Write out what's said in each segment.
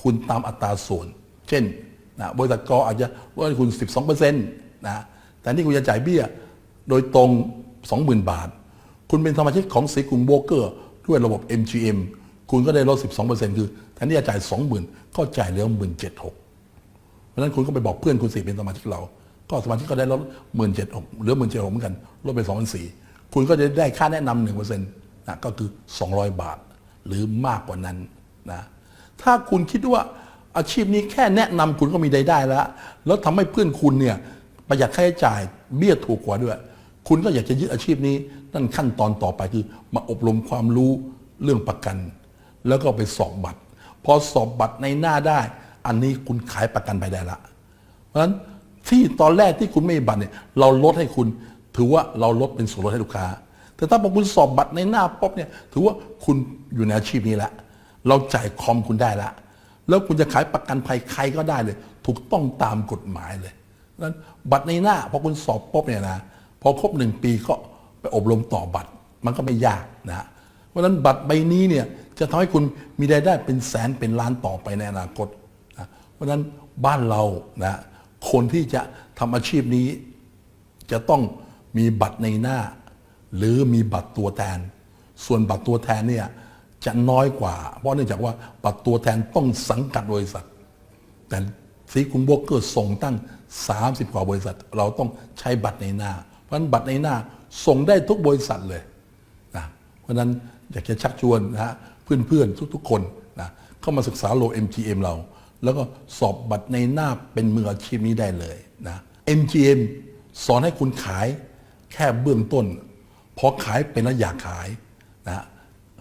คุณตามอัตราส่วน เช่นนะบริษัทกออาจจะลดให้คุณ 12%นะแต่นี่คุณจะจ่ายเบี้ยโดยตรง 20,000 บาท คุณเป็นสมาชิกของสีกรุงโบรกเกอร์ ด้วยระบบ MGM คุณก็ได้ลด 12%คือแทนที่จะจ่าย 20,000 ก็จ่ายเหลือ 17,600เพราะฉะนั้นคุณก็ไปบอกเพื่อนคุณสิเป็นสมาชิกเรา ก็สมาชิกก็ได้ลด17,600เหลือ17,600เหมือนกันลดไป2,400คุณก็จะได้ค่าแนะนำ1%นะก็คือ 200 บาท หรือมากกว่านั้นนะ ถ้าคุณคิดว่าอาชีพนี้แค่แนะนำคุณก็มีรายได้แล้ว แล้วทำให้เพื่อนคุณเนี่ยประหยัดค่าใช้จ่ายเบี้ยถูกกว่าด้วย คุณก็อยากจะยึดอาชีพนี้นั่นขั้นตอนต่อไปคือมาอบรมความรู้เรื่องประกัน แล้วก็ไปสอบบัตร พอสอบบัตรในหน้าได้ อันนี้คุณขายประกันไปได้ละ เพราะฉะนั้นที่ตอนแรกที่คุณไม่มีบัตรเนี่ยเราลดให้คุณ ถือว่าเราลดเป็นส่วนลดให้ลูกค้า แต่ถ้าพอคุณสอบบัตรในหน้าป๊บเนี่ยถือว่าคุณอยู่ในอาชีพนี้แล้ว เราจ่ายคอมคุณได้ละ แล้วคุณจะขายประกันภัยใครก็ได้เลย ถูกต้องตามกฎหมายเลยนั้นบัตรในหน้าพอคุณสอบปุ๊บเนี่ยนะพอครบหนึ่งปีก็ไปอบรมต่อบัตรมันก็ไม่ยากนะเพราะฉะนั้นบัตรใบนี้เนี่ยจะทำให้คุณมีรายได้เป็นแสนเป็นล้านต่อไปในอนาคตนะเพราะฉะนั้นบ้านเรานะคนที่จะทำอาชีพนี้ จะต้องมีบัตรในหน้า หรือมีบัตรตัวแทน ส่วนบัตรตัวแทนเนี่ย จะน้อยกว่า เพราะเนื่องจากว่าบัตรตัวแทนต้องสังกัดบริษัท แต่สีกรุงโบกเกอร์ส่งตั้ง 30 กว่าบริษัท เราต้องใช้บัตรในหน้า เพราะฉะนั้นบัตรในหน้าส่งได้ทุกบริษัทเลยนะเพราะฉะนั้นอยากจะชักชวนนะฮะเพื่อนๆ ทุกๆ คนนะเข้ามาศึกษาโล MGM เรา แล้วก็สอบบัตรในหน้าเป็นมืออาชีพนี้ได้เลยนะ MGM สอนให้คุณขายแค่เบื้องต้น พอขายเป็นแล้วอยากขายนะ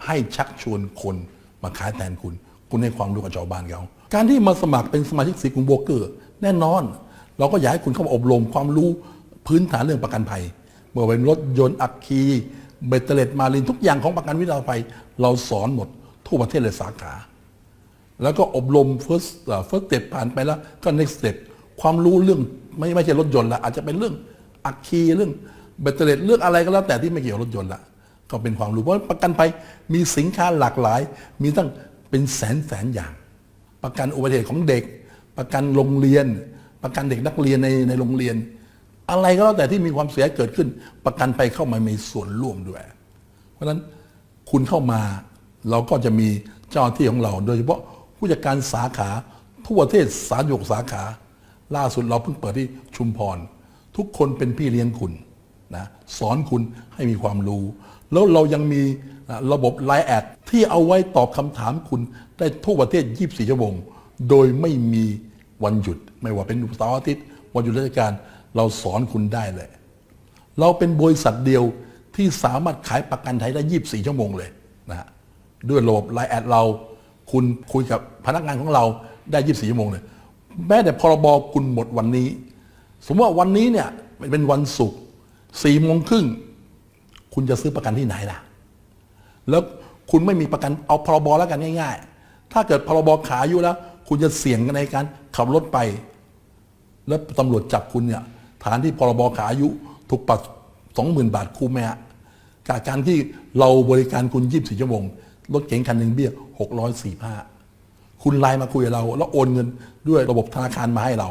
ให้ชักชวนคนมาขายแทนคุณ คุณให้ความรู้กับชาวบ้านเขาการที่มาสมัครเป็นสมาชิกสีกรุงโบรกเกอร์ แน่นอน เราก็อยากให้คุณเข้ามาอบรมความรู้พื้นฐานเรื่องประกันภัยเมื่อเป็นรถยนต์อัคคีเบตเตอร์เลตมาลินทุกอย่างของประกันวินาศภัยเราสอนหมดทั่วประเทศเลยสาขา แล้วก็อบรม first เอ่อ first step ผ่านไปแล้วก็ next step ความรู้เรื่องไม่ไม่ใช่รถยนต์ละอาจจะเป็นเรื่องอัคคีเรื่องแบตเตอรี่เรื่องอะไรก็แล้วแต่ที่ไม่เกี่ยวกับรถยนต์ละ ก็เป็นความรู้เพราะประกันภัยมีสินค้าหลากหลาย มีตั้งเป็นแสนแสนอย่าง ประกันอุบัติเหตุของเด็ก ประกันโรงเรียน ประกันเด็กนักเรียนในในโรงเรียน อะไรก็แล้วแต่ที่มีความเสียเกิดขึ้น ประกันภัยเข้ามามีส่วนร่วมด้วย เพราะฉะนั้นคุณเข้ามาเราก็จะมีเจ้าที่ของเรา โดยเฉพาะผู้จัดการสาขาทั่วประเทศสาหยกสาขา ล่าสุดเราเพิ่งเปิดที่ชุมพร ทุกคนเป็นพี่เลี้ยงคุณ นะสอนคุณให้มีความรู้ แล้วเรายังมีนะระบบไลน์แอดที่เอาไว้ตอบคำถามคุณได้ทั่วประเทศ 24 ชั่วโมง โดยไม่มีวันหยุด ไม่ว่าเป็นเสาร์อาทิตย์ วันหยุดราชการเราสอนคุณได้เลย เราเป็นบริษัทเดียวที่สามารถขายประกันไทยได้ 24 ชั่วโมงเลยนะฮะด้วยระบบไลน์แอดเรา คุณคุยกับพนักงานของเราได้ 24 ชั่วโมงเลย แม้แต่พรบคุณหมดวันนี้ สมมติว่าวันนี้เนี่ยเป็นวันศุกร์ สี่โมงครึ่งคุณจะซื้อประกันที่ไหนล่ะ แล้วคุณไม่มีประกันเอาพรบแล้วกันง่าย ๆ ถ้าเกิดพรบขาอายุแล้ว คุณจะเสี่ยงกันในการขับรถไป แล้วตำรวจจับคุณเนี่ย ฐานที่พรบขาอายุถูกปรับสองหมื่นบาทคุ้มไหมฮะกับการที่เราบริการคุณ24ชั่วโมงรถเก๋งคันหนึ่งเบี้ย645คุณไลน์มาคุยกับเรา แล้วโอนเงินด้วยระบบธนาคารมาให้เรา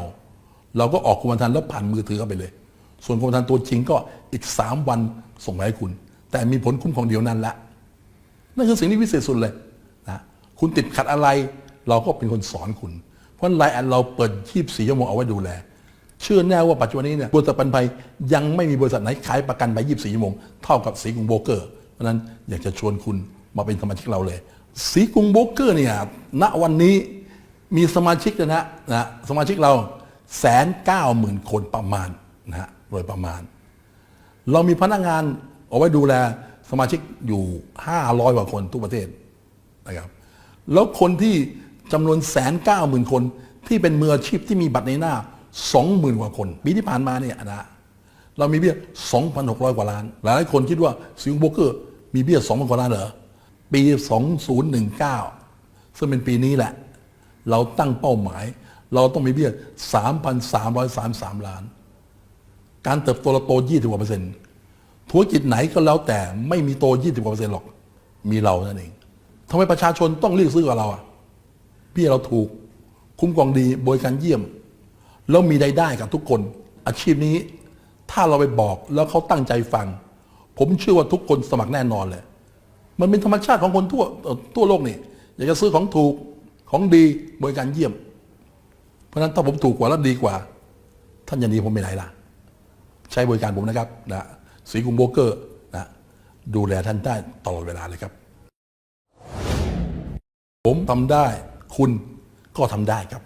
เราก็ออกกรมธรรม์แล้วผ่านมือถือเข้าไปเลย ส่วนกรมธรรม์ตัวจริงก็อีก 3 วันส่งมาให้คุณ แต่มีผลคุ้มของเดียวนั้นละนั่นคือสิ่งที่วิเศษสุดเลยนะคุณติดขัดอะไรเราก็เป็นคนสอนคุณ เพราะไลน์แอดเราเปิด 24 ชั่วโมงเอาไว้ดูแล เชื่อแน่ว่าปัจจุบันนี้เนี่ยบริษัทประกันภัยยังไม่มีบริษัทไหนขายประกันไป24 ชั่วโมงเท่ากับสีกรุงโบรกเกอร์ เพราะฉะนั้นอยากจะชวนคุณมาเป็นสมาชิกเราเลย สีกรุงโบรกเกอร์เนี่ยณวันนี้มีสมาชิกนะฮะนะสมาชิกเราแสนเก้าหมื่นคนประมาณนะฮะ โดยประมาณ เรามีพนักงานเอาไว้ดูแลสมาชิกอยู่ 500กว่าคนทุกประเทศนะครับ แล้วคนที่จำนวนแสนเก้าหมื่นคนที่เป็นมืออาชีพที่มีบัตรในหน้า 20,000 กว่าคน ปีที่ผ่านมาเนี่ยนะเรามีเบี้ย 2,600 กว่าล้าน หลายคนคิดว่าสิงคโปร์เกอร์มีเบี้ย 2,000 กว่าล้านเหรอ ปี 2019 ซึ่งเป็นปีนี้แหละ เราตั้งเป้าหมาย เราต้องมีเบี้ย 3,333 ล้าน การเติบโตเราโต 20กว่าเปอร์เซ็นต์ธุรกิจไหนก็แล้วแต่ไม่มีโต 20กว่าเปอร์เซ็นต์หรอก มีเรานั่นเองทำไมประชาชนต้องเรียกซื้อกับเราอะเบี้ยเราถูกคุ้มครองดีบริการเยี่ยม แล้วมีรายได้กับทุกคน อาชีพนี้ถ้าเราไปบอกแล้วเขาตั้งใจฟัง ผมเชื่อว่าทุกคนสมัครแน่นอนเลยมันเป็นธรรมชาติของคนทั่วทั่วโลกนี่อยากจะซื้อของถูกของดีบริการเยี่ยม เพราะฉะนั้นถ้าผมถูกกว่าและดีกว่า ท่านอย่าหนีผมไปไหนล่ะ ใช้บริการผมนะครับนะสีกุงโบเกอร์นะดูแลท่านได้ตลอดเวลาเลยครับ ผมทำได้คุณก็ทำได้ครับ